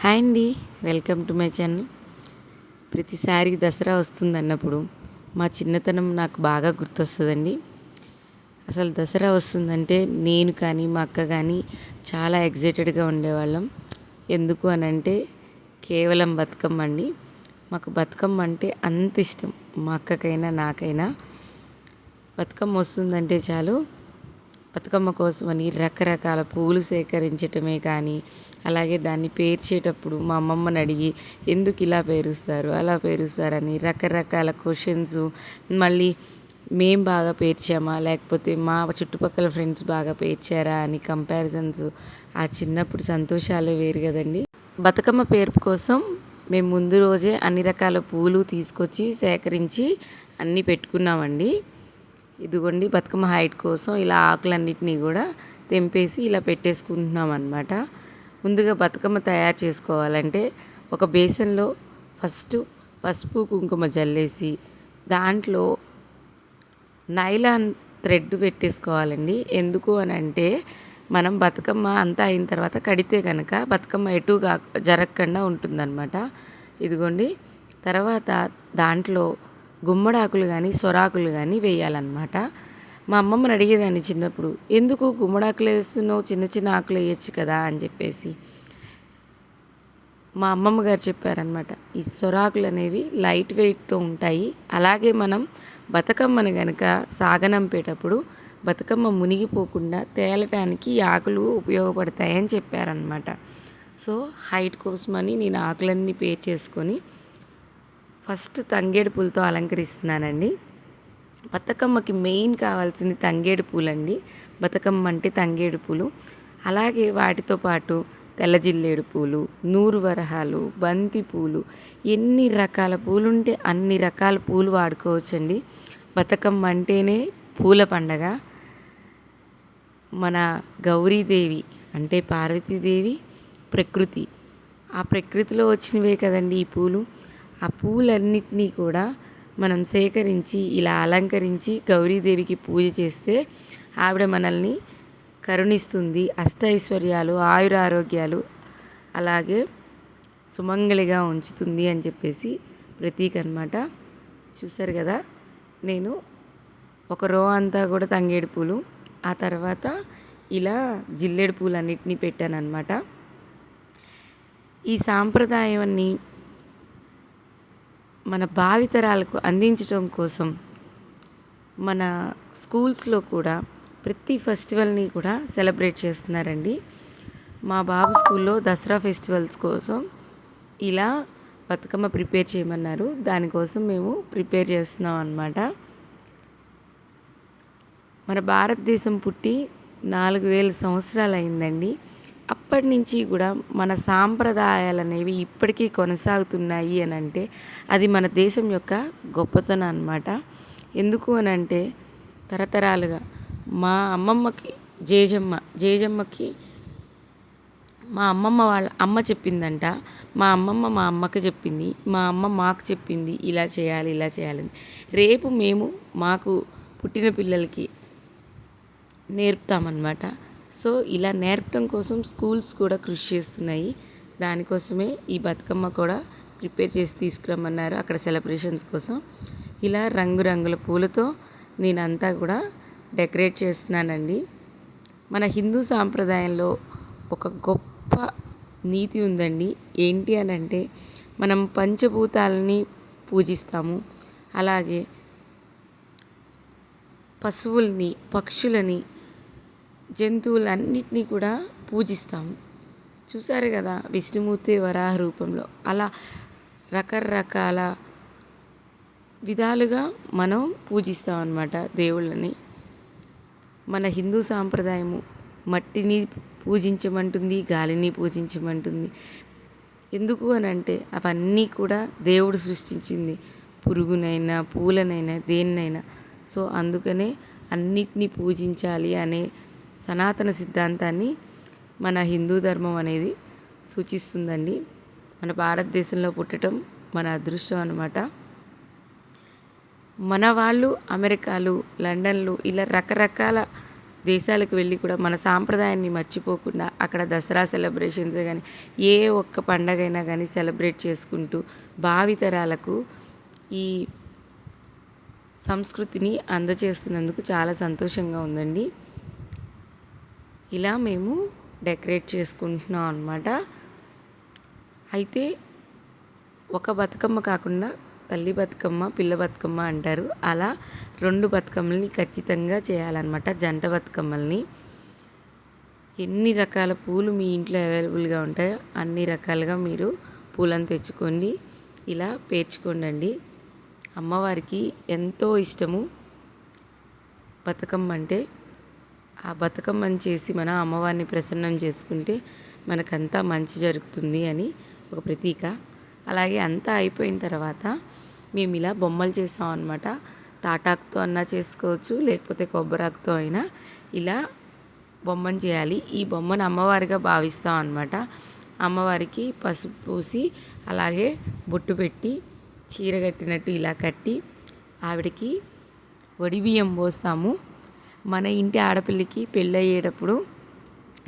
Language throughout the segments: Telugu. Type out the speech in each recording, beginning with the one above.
హాయ్ అండి. Welcome to my channel. ప్రతిసారి దసరా వస్తుంది అన్నప్పుడు మా చిన్నతనం నాకు బాగా గుర్తొస్తుందండి. అసలు దసరా వస్తుందంటే నేను కానీ మా అక్క కానీ చాలా ఎగ్జైటెడ్గా ఉండేవాళ్ళం. ఎందుకు అని అంటే కేవలం బతుకమ్మ అండి. మాకు బతుకమ్మ అంటే అంత ఇష్టం. మా అక్కకైనా నాకైనా బతుకమ్మ వస్తుందంటే చాలు. బతుకమ్మ కోసమని రకరకాల పూలు సేకరించటమే కానీ అలాగే దాన్ని పేర్చేటప్పుడు మా అమ్మమ్మని అడిగి ఎందుకు ఇలా పేరుస్తారు అలా పేరుస్తారని రకరకాల క్వశ్చన్స్ మళ్ళీ మేం బాగా పేర్చామా లేకపోతే మా చుట్టుపక్కల ఫ్రెండ్స్ బాగా పేర్చారా అని కంపారిజన్స్ ఆ చిన్నప్పుడు సంతోషాలే వేరు కదండి. బతుకమ్మ పేర్పు కోసం మేము ముందు రోజే అన్ని రకాల పూలు తీసుకొచ్చి సేకరించి అన్నీ పెట్టుకున్నామండి. ఇదిగోండి బతుకమ్మ హైట్ కోసం ఇలా ఆకులన్నిటినీ కూడా తెంపేసి ఇలా పెట్టేసుకుంటున్నాం అనమాట ముందుగా బతుకమ్మ తయారు చేసుకోవాలంటే ఒక బేసన్లో ఫస్ట్ పసుపు కుంకుమ జల్లేసి దాంట్లో నైలాన్ థ్రెడ్ పెట్టేసుకోవాలండి. ఎందుకు అని అంటే మనం బతుకమ్మ అంతా అయిన తర్వాత కడితే కనుక బతుకమ్మ ఎటు కా జరగకుండా ఉంటుందన్నమాట. ఇదిగోండి తర్వాత దాంట్లో గుమ్మడాకులు కానీ సొరాకులు కానీ వేయాలన్నమాట. మా అమ్మమ్మని అడిగేదాన్ని చిన్నప్పుడు ఎందుకు గుమ్మడాకులు వేస్తున్నావు? చిన్న చిన్న ఆకులు వేయచ్చు కదా? అని చెప్పేసి. మా అమ్మమ్మ గారు చెప్పారనమాట ఈ సొరాకులు అనేవి లైట్ వెయిట్తో ఉంటాయి. అలాగే మనం బతుకమ్మను కనుక సాగనంపేటప్పుడు బతుకమ్మ మునిగిపోకుండా తేలటానికి ఈ ఆకులు ఉపయోగపడతాయని చెప్పారనమాట సో హైట్ కోసమని నేను ఆకులన్నీ పే చేసుకొని ఫస్ట్ తంగేడు పూలతో అలంకరిస్తున్నానండి. బతుకమ్మకి మెయిన్ కావాల్సింది తంగేడు పూలండి. బతుకమ్మ అంటే తంగేడు పూలు. అలాగే వాటితో పాటు తెల్లజిల్లేడు పూలు నూరు వరహాలు బంతి పూలు ఎన్ని రకాల పూలు ఉంటే అన్ని రకాల పూలు వాడుకోవచ్చండి. బతుకమ్మ అంటేనే పూల పండగ. మన గౌరీదేవి అంటే పార్వతీదేవి ప్రకృతి. ఆ ప్రకృతిలో వచ్చినవే కదండి ఈ పూలు. ఆ పూలన్నిటినీ కూడా మనం సేకరించి ఇలా అలంకరించి గౌరీదేవికి పూజ చేస్తే ఆవిడ మనల్ని కరుణిస్తుంది. అష్టైశ్వర్యాలు ఆయురారోగ్యాలు అలాగే సుమంగళిగా ఉంచుతుంది అని చెప్పేసి ప్రతీక అనమాట చూసారు కదా? నేను ఒక రో అంతా కూడా తంగేడు పూలు ఆ తర్వాత ఇలా జిల్లేడు పూలు అన్నిటినీ పెట్టాను ఈ సాంప్రదాయాన్ని మన భావితరాలకు అందించడం కోసం మన స్కూల్స్లో కూడా ప్రతి ఫెస్టివల్ని కూడా సెలబ్రేట్ చేస్తున్నారండి. మా బాబు స్కూల్లో దసరా ఫెస్టివల్స్ కోసం ఇలా బతుకమ్మ ప్రిపేర్ చేయమన్నారు. దానికోసం మేము ప్రిపేర్ చేస్తున్నాం అన్నమాట. మన భారతదేశం పుట్టి నాలుగు వేల సంవత్సరాలు అయిందండి అప్పటి నుంచి కూడా మన సాంప్రదాయాలు అనేవి ఇప్పటికీ కొనసాగుతున్నాయి అని అంటే అది మన దేశం యొక్క గొప్పతనం అనమాట ఎందుకు అని అంటే తరతరాలుగా మా అమ్మమ్మకి జేజమ్మ జేజమ్మకి మా అమ్మమ్మ వాళ్ళ అమ్మ చెప్పిందంట. మా అమ్మమ్మ మా అమ్మకి చెప్పింది మా అమ్మ మాకు చెప్పింది ఇలా చేయాలి ఇలా చేయాలని రేపు మేము మాకు పుట్టిన పిల్లలకి నేర్పుతామన్నమాట. సో ఇలా నేర్పడం కోసం స్కూల్స్ కూడా కృషి చేస్తున్నాయి. దానికోసమే ఈ బతుకమ్మ కూడా ప్రిపేర్ చేసి తీసుకురమ్మన్నారు అక్కడ సెలబ్రేషన్స్ కోసం. ఇలా రంగురంగుల పూలతో నేనంతా కూడా డెకరేట్ చేస్తున్నానండి. మన హిందూ సాంప్రదాయంలో ఒక గొప్ప నీతి ఉందండి. ఏంటి అని అంటే మనం పంచభూతాలని పూజిస్తాము. అలాగే పశువుల్ని పక్షులని జంతువులన్నిటినీ కూడా పూజిస్తాము. చూసారు కదా విష్ణుమూర్తి వరాహ రూపంలో. అలా రకరకాల విధాలుగా మనం పూజిస్తాం అన్నమాట దేవుళ్ళని. మన హిందూ సాంప్రదాయము మట్టిని పూజించమంటుంది గాలిని పూజించమంటుంది. ఎందుకు అని అంటే అవన్నీ కూడా దేవుడు సృష్టించింది. పురుగునైనా పూలనైనా దేన్నైనా. సో అందుకనే అన్నిటినీ పూజించాలి అనే సనాతన సిద్ధాంతాన్ని మన హిందూ ధర్మం అనేది సూచిస్తుందండి. మన భారతదేశంలో పుట్టడం మన అదృష్టం అనమాట మన వాళ్ళు అమెరికాలు లండన్లు ఇలా రకరకాల దేశాలకు వెళ్ళి కూడా మన సాంప్రదాయాన్ని మర్చిపోకుండా అక్కడ దసరా సెలబ్రేషన్స్ కానీ ఏ ఒక్క పండగైనా కానీ సెలబ్రేట్ చేసుకుంటూ భావితరాలకు ఈ సంస్కృతిని అందజేస్తున్నందుకు చాలా సంతోషంగా ఉందండి. ఇలా మేము డెకరేట్ చేసుకుంటున్నాం అనమాట అయితే ఒక బతుకమ్మ కాకుండా తల్లి బతుకమ్మ పిల్ల బతుకమ్మ అంటారు. అలా రెండు బతుకమ్మల్ని ఖచ్చితంగా చేయాలన్నమాట జంట బతుకమ్మల్ని. ఎన్ని రకాల పూలు మీ ఇంట్లో అవైలబుల్గా ఉంటాయో అన్ని రకాలుగా మీరు పూలను తెచ్చుకోండి ఇలా పేర్చుకోండి అమ్మవారికి ఎంతో ఇష్టము బతుకమ్మ అంటే ఆ బతుకమ్మని చేసి మన అమ్మవారిని ప్రసన్నం చేసుకుంటే మనకంతా మంచి జరుగుతుంది అని ఒక ప్రతీక. అలాగే అంతా అయిపోయిన తర్వాత మేము ఇలా బొమ్మలు చేసాం అనమాట తాటాకుతో అన్నా చేసుకోవచ్చు లేకపోతే కొబ్బరాకుతో అయినా ఇలా బొమ్మను చేయాలి. ఈ బొమ్మను అమ్మవారిగా భావిస్తాం అనమాట అమ్మవారికి పసుపు పూసి అలాగే బొట్టు పెట్టి చీర కట్టినట్టు ఇలా కట్టి ఆవిడకి వడి బియ్యం పోస్తాము. మన ఇంటి ఆడపిల్లకి పెళ్ళయ్యేటప్పుడు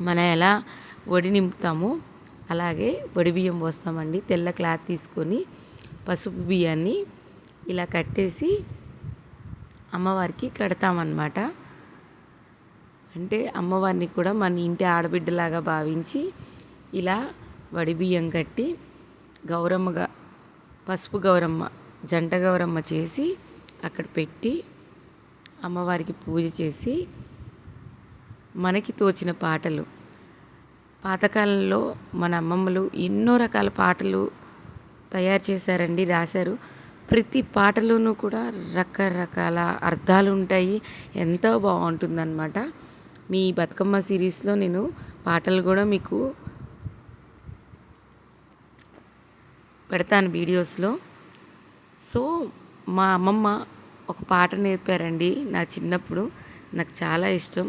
మనం ఎలా వడి నింపుతామో అలాగే వడి బియ్యం పోస్తామండి. తెల్ల క్లాత్ తీసుకొని పసుపు బియ్యాన్ని ఇలా కట్టేసి అమ్మవారికి కడతామన్నమాట. అంటే అమ్మవారిని కూడా మన ఇంటి ఆడబిడ్డలాగా భావించి ఇలా వడి బియ్యం కట్టి గౌరమ్మగా పసుపు గౌరమ్మ జంట గౌరమ్మ చేసి అక్కడ పెట్టి అమ్మవారికి పూజ చేసి మనకి తోచిన పాటలు. పాతకాలంలో మన అమ్మమ్మలు ఎన్నో రకాల పాటలు తయారు చేశారండి రాశారు. ప్రతి పాటలోనూ కూడా రకరకాల అర్థాలు ఉంటాయి. ఎంతో బాగుంటుందన్నమాట. మీ బతుకమ్మ సిరీస్లో నేను పాటలు కూడా మీకు పెడతాను వీడియోస్లో. సో మా అమ్మమ్మ ఒక పాట నేర్పారండి నా చిన్నప్పుడు. నాకు చాలా ఇష్టం.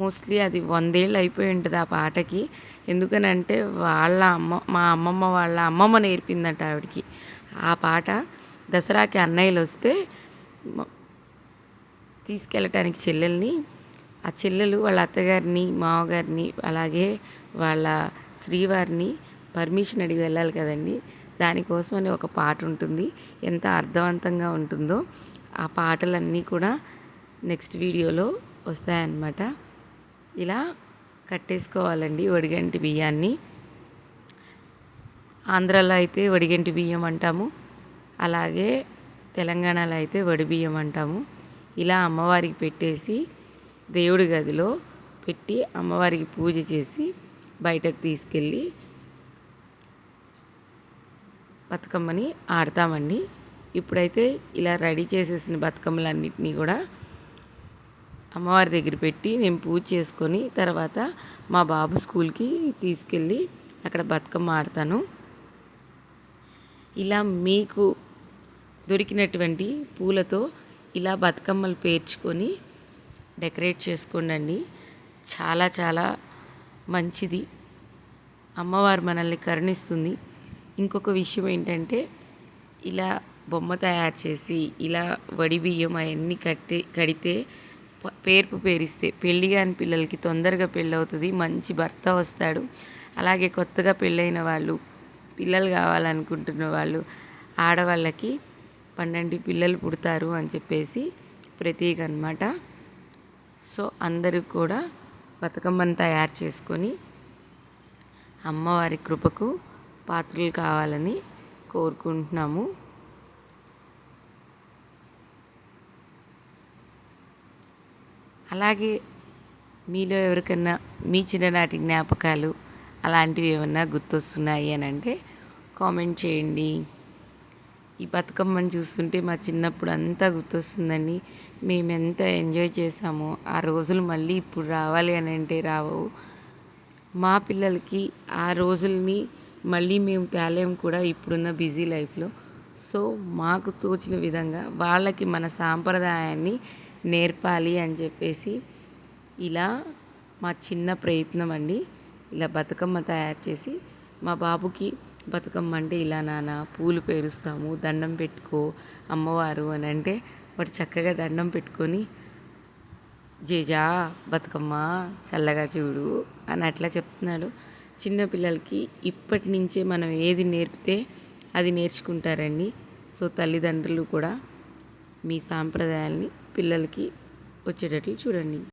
మోస్ట్లీ అది వందేళ్ళు అయిపోయి ఉంటుంది ఆ పాటకి. ఎందుకనంటే వాళ్ళ అమ్మ మా అమ్మమ్మ వాళ్ళ అమ్మమ్మ నేర్పిందంట ఆవిడకి. ఆ పాట దసరాకి అన్నయ్యలు వస్తే తీసుకెళ్ళటానికి చెల్లెల్ని ఆ చెల్లెలు వాళ్ళ అత్తగారిని మామగారిని అలాగే వాళ్ళ శ్రీవారిని పర్మిషన్ అడిగి వెళ్ళాలి కదండి. దానికోసం అని ఒక పాట ఉంటుంది. ఎంత అర్థవంతంగా ఉంటుందో ఆ పాటలన్నీ కూడా నెక్స్ట్ వీడియోలో వస్తాయన్నమాట. ఇలా కట్టేసుకోవాలండి వడిగంటి బియ్యాన్ని. ఆంధ్రాలో అయితే వడిగంటి బియ్యం అంటాము. అలాగే తెలంగాణలో అయితే వడి బియ్యం అంటాము. ఇలా అమ్మవారికి పెట్టేసి దేవుడి గదిలో పెట్టి అమ్మవారికి పూజ చేసి బయటకు తీసుకెళ్ళి బతుకమ్మని ఆడతామండి. ఇప్పుడైతే ఇలా రెడీ చేసేసిన బతుకమ్మలన్నింటినీ కూడా అమ్మవారి దగ్గర పెట్టి నేను పూజ చేసుకొని తర్వాత మా బాబు స్కూల్కి తీసుకెళ్ళి అక్కడ బతుకమ్మ ఆడతాను. ఇలా మీకు దొరికినటువంటి పూలతో ఇలా బతుకమ్మలు పేర్చుకొని డెకరేట్ చేసుకోండి చాలా చాలా మంచిది. అమ్మవారు మనల్ని కరుణిస్తుంది. ఇంకొక విషయం ఏంటంటే ఇలా బొమ్మ తయారు చేసి ఇలా వడి బియ్యం అవన్నీ కట్టి కడితే పేర్పు పేరిస్తే పెళ్ళి కాని పిల్లలకి తొందరగా పెళ్ళి అవుతుంది మంచి భర్త వస్తాడు. అలాగే కొత్తగా పెళ్ళైన వాళ్ళు పిల్లలు కావాలనుకుంటున్న వాళ్ళు ఆడవాళ్ళకి పన్నెండు పిల్లలు పుడతారు అని చెప్పేసి ప్రతీక అనమాట సో అందరూ కూడా బతుకమ్మను తయారు చేసుకొని అమ్మవారి కృపకు పాత్రలు కావాలని కోరుకుంటున్నాము. అలాగే మీలో ఎవరికన్నా మీ చిన్ననాటి జ్ఞాపకాలు అలాంటివి ఏమన్నా గుర్తొస్తున్నాయి అని అంటే కామెంట్ చేయండి. ఈ బతుకమ్మని చూస్తుంటే మా చిన్నప్పుడు అంతా గుర్తొస్తుందండి. మేము ఎంత ఎంజాయ్ చేసామో ఆ రోజులు మళ్ళీ ఇప్పుడు రావాలి అని అంటే రావు. మా పిల్లలకి ఆ రోజుల్ని మళ్ళీ మేము తేలేం కూడా ఇప్పుడున్న బిజీ లైఫ్లో. సో మాకు తోచిన విధంగా వాళ్ళకి మన సాంప్రదాయాన్ని నేర్పాలి అని చెప్పేసి ఇలా మా చిన్న ప్రయత్నం అండి. ఇలా బతుకమ్మ తయారు చేసి మా బాబుకి బతుకమ్మ అంటే ఇలా నాన్న పూలు పేరుస్తాము దండం పెట్టుకో అమ్మవారు అని అంటే వాడు చక్కగా దండం పెట్టుకొని జేజా బతుకమ్మ చల్లగా చూడు అని అట్లా చెప్తున్నాడు. చిన్నపిల్లలకి ఇప్పటి నుంచే మనం ఏది నేర్పితే అది నేర్చుకుంటారండి. సో తల్లిదండ్రులు కూడా మీ సాంప్రదాయాల్ని పిల్లలకి వచ్చేటట్లు చూడండి.